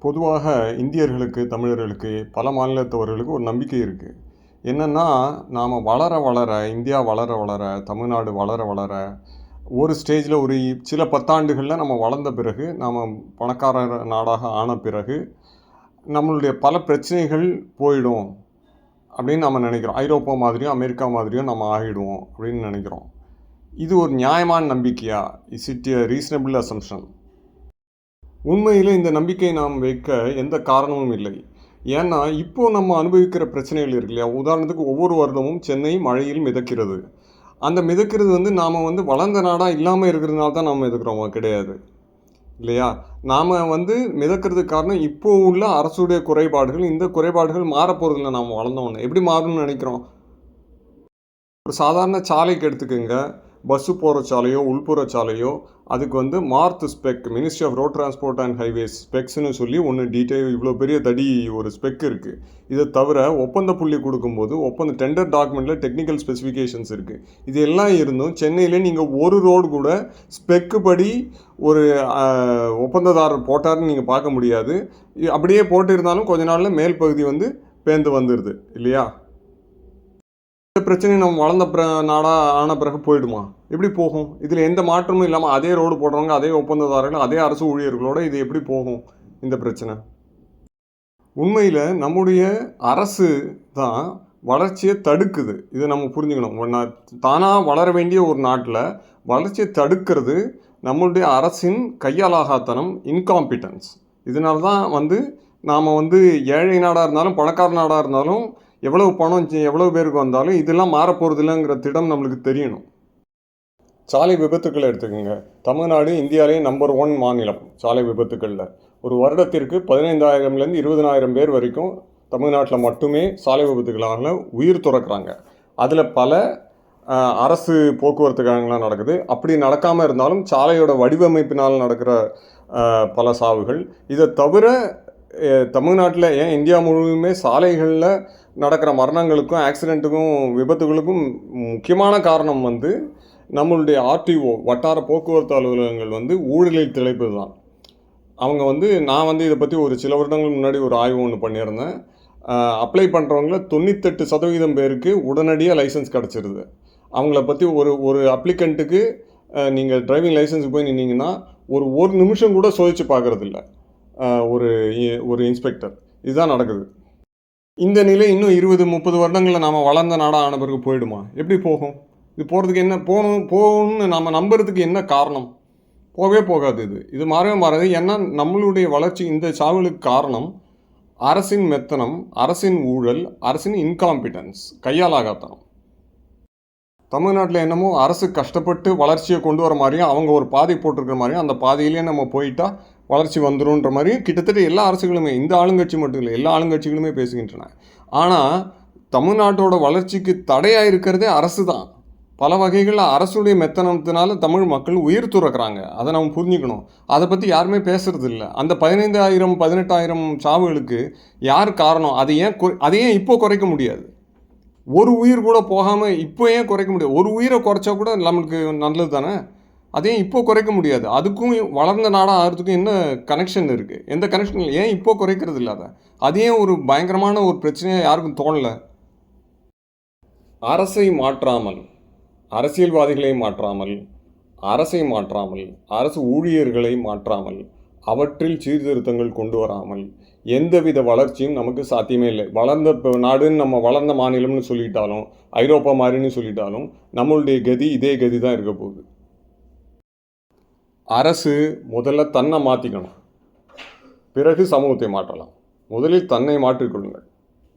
பொதுவாக இந்தியர்களுக்கு தமிழர்களுக்கு பல மாநிலத்தவர்களுக்கு ஒரு நம்பிக்கை இருக்குது என்னென்னா நாம் வளர வளர இந்தியா வளர வளர தமிழ்நாடு வளர வளர ஒரு ஸ்டேஜில் ஒரு சில பத்தாண்டுகளில் நம்ம வளர்ந்த பிறகு நாம் பணக்கார நாடாக ஆன பிறகு நம்மளுடைய பல பிரச்சனைகள் போயிடும் அப்படின்னு நம்ம நினைக்கிறோம். ஐரோப்பா மாதிரியும் அமெரிக்கா மாதிரியும் நம்ம ஆகிடுவோம் அப்படின்னு நினைக்கிறோம். இது ஒரு நியாயமான நம்பிக்கையா? Is it a reasonable assumption உண்மையில் இந்த நம்பிக்கை நாம் வைக்க எந்த காரணமும் இல்லை. ஏன்னா இப்போது நம்ம அனுபவிக்கிற பிரச்சனைகள் இருக்கு இல்லையா? உதாரணத்துக்கு ஒவ்வொரு வருடமும் சென்னை மழையில் மிதக்கிறது. அந்த மிதக்கிறது வந்து நாம் வந்து வளர்ந்த நாடாக இல்லாமல் இருக்கிறதுனால தான் நாம் மிதக்கிறோம்? கிடையாது. இல்லையா? நாம் வந்து மிதக்கிறதுக்கு காரணம் இப்போ உள்ள அரசுடைய குறைபாடுகள் இந்த குறைபாடுகள் மாறப்போகிறதில்ல நாம் வளர்ந்தோன்னு எப்படி மாறணும்னு நினைக்கிறோம்? ஒரு சாதாரண சாலைக்கு எடுத்துக்கோங்க. பஸ்ஸு போகிற சாலையோ உள்புற சாலையோ அதுக்கு வந்து MoRTH spec ministry of road transport and highways ஸ்பெக்ஸ்னு சொல்லி ஒன்று டீட்டெயில் இவ்வளோ பெரிய தடி ஒரு ஸ்பெக் இருக்குது இதை தவிர ஒப்பந்த புள்ளி கொடுக்கும்போது ஒப்பந்த டெண்டர் டாக்குமெண்ட்டில் டெக்னிக்கல் ஸ்பெசிஃபிகேஷன்ஸ் இருக்குது இது எல்லாம் இருந்தும் சென்னையில் நீங்கள் ஒரு ரோடு கூட ஸ்பெக்கு படி ஒரு ஒப்பந்ததாரர் போட்டார்னு நீங்கள் பார்க்க முடியாது. அப்படியே போட்டிருந்தாலும் கொஞ்ச நாளில் மேல் பகுதி வந்து பேந்து வந்துடுது இல்லையா? இந்த பிரச்சனை நம்ம வளர்ந்த பிற நாடாக ஆன பிறகு போயிடுமா? எப்படி போகும்? இதில் எந்த மாற்றமும் இல்லாமல் அதே ரோடு போடுறவங்க அதே ஒப்பந்ததாரர்கள் அதே அரசு ஊழியர்களோட இது எப்படி போகும் இந்த பிரச்சனை? உண்மையில் நம்முடைய அரசு தான் வளர்ச்சியை தடுக்குது. இதை நம்ம புரிஞ்சுக்கணும். தானாக வளர வேண்டிய ஒரு நாட்டில் வளர்ச்சியை தடுக்கிறது நம்மளுடைய அரசின் கையாலாகாத்தனம் இன்காம்பிட்டன்ஸ் இதனால தான் வந்து நாம் வந்து ஏழை நாடாக இருந்தாலும் பணக்கார நாடாக இருந்தாலும் எவ்வளவு பணம் எவ்வளவு பேருக்கு வந்தாலும் இதெல்லாம் மாறப்போகிறது இல்லைங்கிற திடம் நம்மளுக்கு தெரியணும். சாலை விபத்துக்களை எடுத்துக்கோங்க. தமிழ்நாடு இந்தியாவிலே நம்பர் ஒன் மாநிலம் சாலை விபத்துக்களில். ஒரு வருடத்திற்கு பதினைந்தாயிரம்லேருந்து இருபதனாயிரம் பேர் வரைக்கும் தமிழ்நாட்டில் மட்டுமே சாலை விபத்துக்களால் உயிர் துறக்கிறாங்க. அதில் பல அரசு போக்குவரத்து கழகங்களாக நடக்குது. அப்படி நடக்காமல் இருந்தாலும் சாலையோட வடிவமைப்பினால் நடக்கிற பல சாவுகள். இதை தவிர தமிழ்நாட்டில் ஏன் இந்தியா முழுவதுமே சாலைகளில் நடக்கிற மரணங்களுக்கும் ஆக்சிடெண்ட்டுக்கும் விபத்துகளுக்கும் முக்கியமான காரணம் வந்து நம்மளுடைய ஆர்டிஓ வட்டார போக்குவரத்து அலுவலகங்கள் வந்து ஊழலில் திளைப்பது தான் அவங்க வந்து நான் வந்து இதை பற்றி ஒரு சில வருடங்கள் முன்னாடி ஒரு ஆய்வு ஒன்று பண்ணியிருந்தேன். அப்ளை பண்ணுறவங்கள தொண்ணூத்தெட்டு சதவீதம் பேருக்கு உடனடியாக லைசன்ஸ் கிடச்சிருது. அவங்கள பற்றி ஒரு ஒரு அப்ளிகண்ட்டுக்கு நீங்கள் டிரைவிங் லைசன்ஸுக்கு போய் நின்னீங்கன்னா ஒரு ஒரு நிமிஷம் கூட சோதிச்சு பார்க்குறதில்ல. ஒரு ஒரு இன்ஸ்பெக்டர். இதுதான் நடக்குது. இந்த நிலை இன்னும் இருபது முப்பது வருடங்களில் நாம் வளர்ந்த நாடாக ஆன பிறகு போயிடுமா? எப்படி போகும்? இது போகிறதுக்கு என்ன போகணும் போகணும்னு நம்ம நம்புறதுக்கு என்ன காரணம்? போகவே போகாது இது. இது மாறவே மாறாது. ஏன்னா நம்மளுடைய வளர்ச்சி இந்த சாவுகளுக்கு காரணம் அரசின் மெத்தனம் அரசின் ஊழல் அரசின் இன்காம்பிட்டன்ஸ் கையாலாகாத்தனம். தமிழ்நாட்டில் என்னமோ அரசு கஷ்டப்பட்டு வளர்ச்சியை கொண்டு வர மாதிரியும் அவங்க ஒரு பாதை போட்டிருக்கிற மாதிரியும் அந்த பாதையிலேயே நம்ம போயிட்டால் வளர்ச்சி வந்துருன்ற மாதிரியும் கிட்டத்தட்ட எல்லா அரசுகளுமே இந்த ஆளுங்கட்சி மட்டும் இல்லை எல்லா ஆளுங்கட்சிகளுமே பேசுகின்றன. ஆனால் தமிழ்நாட்டோட வளர்ச்சிக்கு தடையாக இருக்கிறதே அரசு தான். பல வகைகளில் அரசுடைய மெத்தனத்தினால தமிழ் மக்கள் உயிர் துறக்கிறாங்க. அதை நம்ம புரிஞ்சுக்கணும். அதை பற்றி யாருமே பேசுறது இல்லை அந்த பதினைந்தாயிரம் பதினெட்டாயிரம் சாவுகளுக்கு யார் காரணம்? அதை ஏன் அதை ஏன் இப்போ குறைக்க முடியாது? ஒரு உயிர் கூட போகாமல் இப்போ ஏன் குறைக்க முடியாது? ஒரு உயிரை குறைச்சா கூட நம்மளுக்கு நல்லது தானே? அதையும் இப்போ குறைக்க முடியாது. அதுக்கும் வளர்ந்த நாடாக ஆகிறதுக்கும் என்ன கனெக்ஷன் இருக்குது எந்த கனெக்ஷன் இல்லை. ஏன் இப்போ குறைக்கிறது இல்லாத அது? ஏன் ஒரு பயங்கரமான ஒரு பிரச்சனையாக யாருக்கும் தோணலை? அரசை மாற்றாமல் அரசியல்வாதிகளை மாற்றாமல் அரசை மாற்றாமல் அரசு ஊழியர்களை மாற்றாமல் அவற்றில் சீர்திருத்தங்கள் கொண்டு வராமல் எந்தவித வளர்ச்சியும் நமக்கு சாத்தியமே இல்லை. வளர்ந்த இப்போ நாடுன்னு நம்ம வளர்ந்த மாநிலம்னு சொல்லிட்டாலும் ஐரோப்பா மாதிரின்னு சொல்லிட்டாலும் நம்மளுடைய கதி இதே கதி தான் இருக்க போகுது. அரசு முதல்ல தன்னை மாற்றிக்கணும் பிறகு சமூகத்தை மாற்றலாம். முதலில் தன்னை மாற்றிக்கொள்ளுங்கள்.